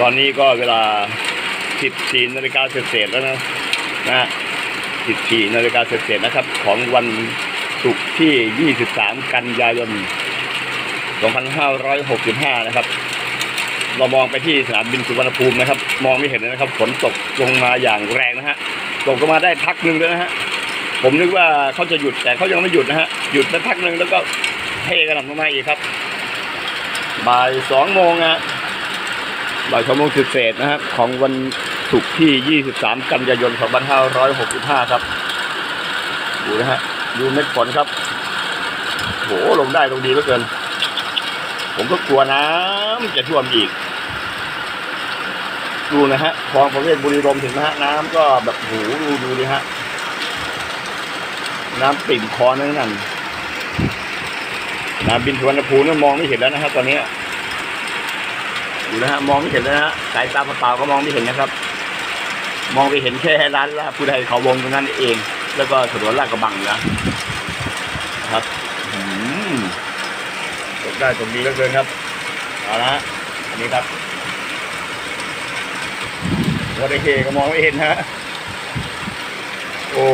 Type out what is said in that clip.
ตอนนี้ก็เวลา 14นาฬิกาเศษๆแล้วนะนะ14นาฬิกาเศษๆนะครับ ของวันศุกร์ที่ 23 กันยายน 2565 นะครับ เรามองไปที่สนามบินสุวรรณภูมินะครับ มองไม่เห็นเลยนะครับ ฝนตกลงมาอย่างแรงนะฮะ ตกลงมาได้พักหนึ่งเลยนะฮะ ผมนึกว่าเขาจะหยุดแต่เขายังไม่หยุดนะฮะ หยุดไปพักหนึ่งแล้วก็เทกระหน่ำลงมาอีกครับ บ่ายสองโมงนะฮะ บ่ายสองโมงสิบเศษนะครับ ของวันศุกร์ที่ 23 กันยายน 2565 ครับ ดูนะฮะ ดูเม็ดฝนครับ โห ลงได้ลงดีเหลือเกิน ผมก็กลัวน้ำจะท่วมอีก ดูนะฮะ คลองประเวศบุรีรมถึงนะฮะ น้ำก็แบบโหดูดูดิฮะ น้ำปิ่มคอนั่นนั่นน้ำบินสุวรรณภูมินี่ยมองไม่เห็นแล้วนะครับตอนนี้ ดูนะฮะมองไม่เห็นแล้วนะฮะสายตาเปล่าๆก็มองไม่เห็นนะครับ มองไปเห็นแค่ร้านลาบผู้ใดเขาวงตรงนั้นเอง แล้วก็ถนนลาดกระบังนะนะครับอืมตกได้ตรงนี้เหลือเกินครับเอาละฮะอันนี้ครับวอเตอร์เคก็มองไม่เห็นฮะโอ้